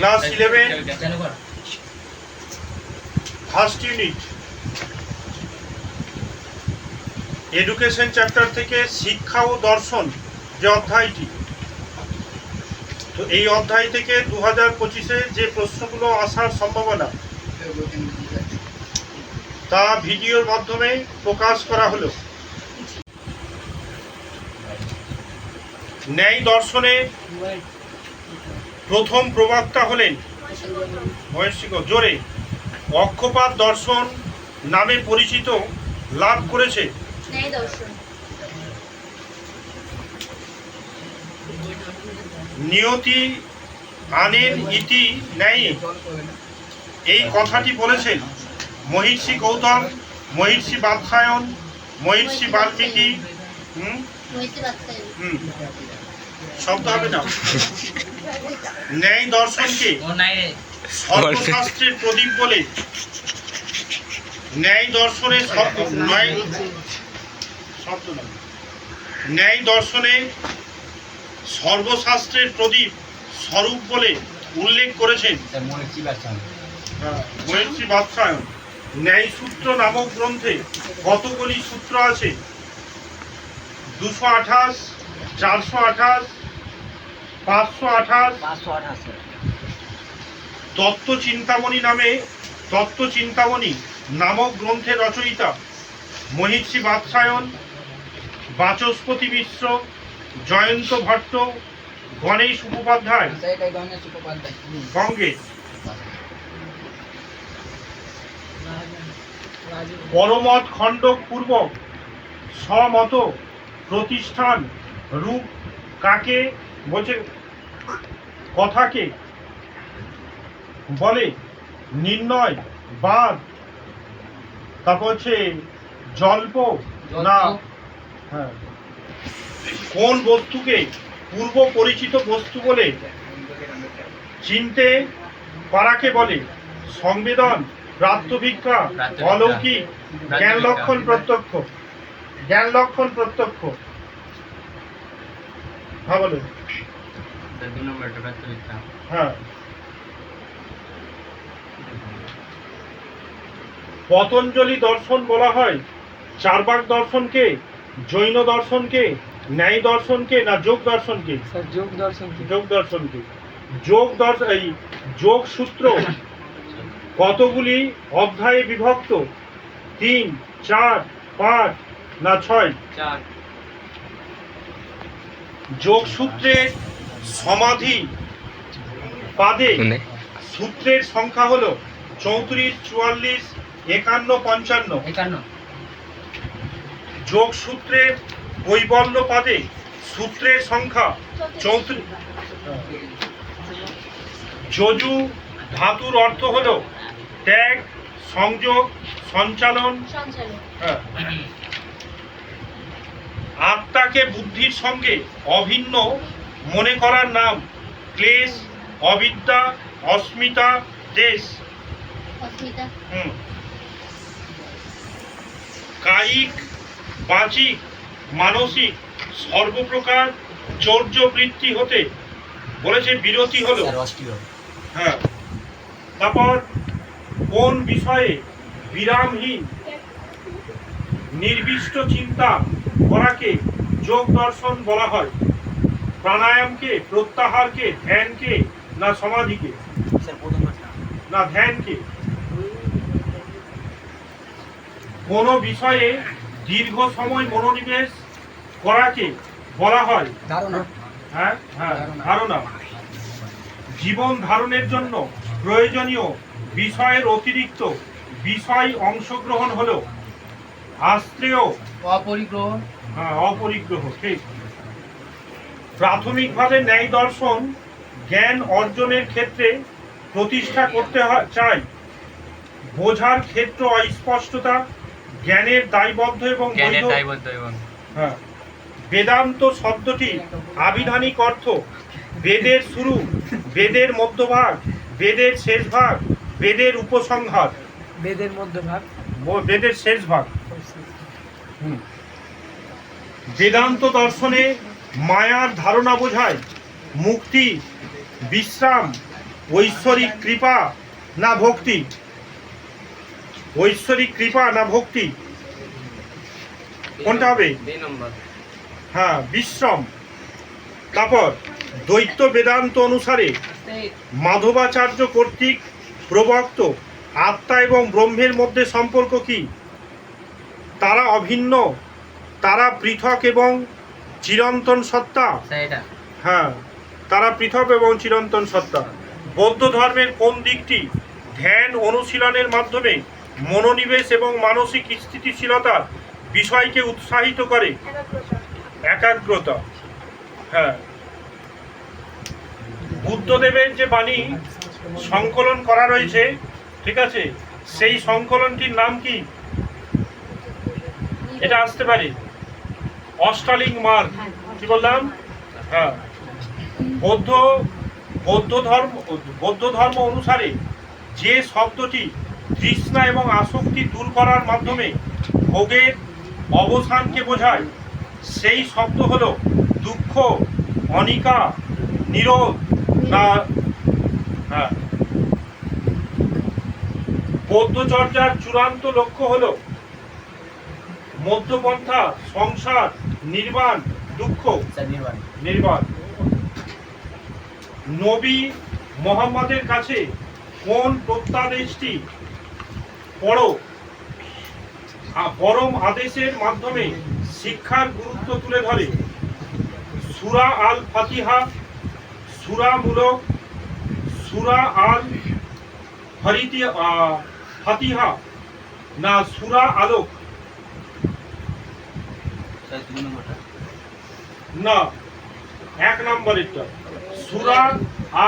Class eleven first unit education chapter থেকে শিক্ষা ও দর্শন যে অধ্যায়টি। তো এই অধ্যায় থেকে দু হাজার পঁচিশে যে প্রশ্নগুলো আসার সম্ভাবনা তা ভিডিওর মাধ্যমে প্রকাশ করা হলো। ন্যায় দর্শনে প্রথম প্রবক্তা হলেন মহেশিক জোরে। অক্ষপাত দর্শন নামে পরিচিত লাভ করেছে। নিয়তি আনের ইতি ন্যায়। এই কথাটি বলেছেন মহিষী গৌতম মহিষী বাদশায়ন মহিষী বাল্মীকি। হুম। শব্দ হবে না। ন্যায় দর্শনকে সর্বশাস্ত্রের প্রদীপ বলে। ন্যায় দর্শনে সর্ব- ন্যায় শব্দ ন্যায় দর্শনে সর্বশাস্ত্রের প্রদীপ স্বরূপ বলে উল্লেখ করেছেন। বাদশায়ন। ন্যায় সূত্র নামক গ্রন্থে কতগুলি সূত্র আছে? দুশো আঠাশ চারশো আঠাশ পাঁচশো আঠাশ। পাঁচশো আঠাশি তত্ত্ব চিন্তামণি নামে তত্ত্ব চিন্তামণি নামক গ্রন্থের রচয়িতা মহিষী বাদশায়ন বাচস্পতি মিশ্র জয়ন্ত ভট্ট গণেশ মুখোপাধ্যায় গঙ্গে পরমত খণ্ডক পূর্বক সমত প্রতিষ্ঠান রূপ কাকে? বলছে কথাকে বলে নির্ণয় বাদ। তারপর হচ্ছে জল্প না। হ্যাঁ। কোন বস্তুকে পূর্ব পরিচিত বস্তু বলে চিনতে পারাকে বলে? সংবেদন প্রাত্যভিজ্ঞা। অলৌকিক জ্ঞান লক্ষণ প্রত্যক্ষ। জ্ঞান লক্ষণ প্রত্যক্ষ। হ্যাঁ বলো দু নম্বরটা হ্যাঁ। পতঞ্জলি দর্শন বলা হয়। চারবাক দর্শনকে জৈন দর্শনকে ন্যায় দর্শনকে না যোগ দর্শনকে স্যার যোগ দর্শন কি? যোগ দর্শনকে যোগ দর্শন এই যোগ সূত্র কতগুলি অধ্যায়ে বিভক্ত? তিন চার পাঁচ না ছয়? চার। যোগ সূত্রের সমাধি পাদে সূত্রের সংখ্যা হলো চৌত্রিশ চুয়াল্লিশ একান্ন পঞ্চান্ন। একান্ন। যোগ সূত্রের কৈবল্য পাদে সূত্রের সংখ্যা চৌত্রিশ। যজু ধাতুর অর্থ হলো ত্যাগ সংযোগ সঞ্চালন। সঞ্চালন। হ্যাঁ। আত্মাকে বুদ্ধির সঙ্গে অভিন্ন মনে করার নাম ক্লেশ অবিদ্যা অস্মিতা দেশ। হুম। কায়িক বাচিক মানসিক সর্বপ্রকার চৌর্য বৃত্তি হতে বলেছে বিরতি হলো হ্যাঁ। তারপর কোন বিষয়ে বিরামহীন নির্দিষ্ট চিন্তা করাকে যোগ দর্শন বলা হয়? প্রাণায়ামকে প্রত্যাহারকে ধ্যানকে না সমাধিকে? না ধ্যানকে? কোন বিষয়ে দীর্ঘ সময় মনোনিবেশ করাকে বলা হয়? ধারণা। হ্যাঁ হ্যাঁ ধারণা। জীবন ধারণের জন্য প্রয়োজনীয় বিষয়ের অতিরিক্ত বিষয় অংশগ্রহণ হলো আশ্রেয় অপরিগ্রহণ হ্যাঁ, অপরিগ্রহ ঠিক। প্রাথমিকভাবে ন্যায় দর্শন জ্ঞান অর্জনের ক্ষেত্রে প্রতিষ্ঠা করতে হয় চাই। বোঝার ক্ষেত্র অস্পষ্টতা জ্ঞানের দায়বদ্ধ এবং হ্যাঁ। বেদান্ত শব্দটি আবিধানিক অর্থ। বেদের শুরু বেদের মধ্যভাগ বেদের শেষ ভাগ বেদের উপসংহার। বেদের মধ্যভাগ। বেদের শেষ ভাগ হুম। বেদান্ত দর্শনে মায়ার ধারণা বোঝায় মুক্তি বিশ্রাম ঐশ্বরিক কৃপা না ভক্তি? ঐশ্বরিক কৃপা না ভক্তি? কোনটা হবে? হ্যাঁ বিশ্রম। তারপর দ্বৈত বেদান্ত অনুসারে মাধবাচার্য কর্তৃক প্রবক্ত আত্মা এবং ব্রহ্মের মধ্যে সম্পর্ক কি? তারা অভিন্ন তারা পৃথক এবং চিরন্তন সত্তা? হ্যাঁ তারা পৃথক এবং চিরন্তন সত্তা। বৌদ্ধ ধর্মের কোন দিকটি ধ্যান অনুশীলনের মাধ্যমে মনোনিবেশ এবং মানসিক স্থিতিশীলতার বিষয়কে উৎসাহিত করে? একাগ্রতা। হ্যাঁ। বুদ্ধদেবের যে বাণী সংকলন করা রয়েছে ঠিক আছে? সেই সংকলনটির নাম কি? এটা আসতে পারে। অস্টালিং মার্ক কি বললাম? হ্যাঁ। বৌদ্ধ বৌদ্ধ ধর্ম বৌদ্ধ ধর্ম অনুসারে যে শব্দটি তৃষ্ণা এবং আসক্তি দূর করার মাধ্যমে ভোগের অবসানকে বোঝায়, সেই শব্দ হলো দুঃখ, অনিকা, নিরোধ না হ্যাঁ। বৌদ্ধচর্যার চূড়ান্ত লক্ষ্য হল মধ্যপন্থা, সংসার নির্বাণ দুঃখ? নির্বাণ। নবী মোহাম্মদের কাছে কোন প্রত্যাদেশটি? পড়ো। আ- পরম আদেশের মাধ্যমে শিক্ষার গুরুত্ব তুলে ধরে। সুরা আল ফাতিহা সুরা মূলক সুরা আল হরিতি ফাতিহা না সুরা আলোক। না, এক নম্বরেরটা।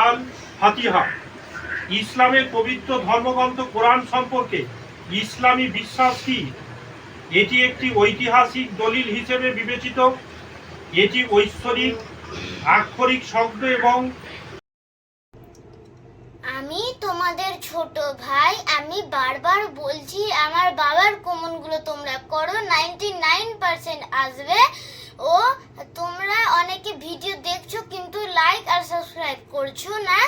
আল ফাতিহা। ইসলামের পবিত্র ধর্মগ্রন্থ কোরআন সম্পর্কে ইসলামী বিশ্বাস কি? এটি একটি ঐতিহাসিক দলিল হিসেবে বিবেচিত। এটি ঐশ্বরিক, আক্ষরিক, শব্দ এবং আমি তোমাদের ছোট ভাই, আমি বারবার বলছি, আমার বাবার কমনগুলো তোমরা করো নাইনটি নাইন পার্সেন্ট আসবে। ও, তোমরা অনেকে ভিডিও দেখছ, কিন্তু লাইক আর সাবস্ক্রাইব করছ না।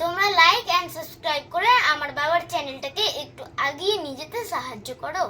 তোমরা লাইক অ্যান্ড সাবস্ক্রাইব করে আমার বাবার চ্যানেলটাকে একটু আগিয়ে নিয়ে যেতে সাহায্য করো।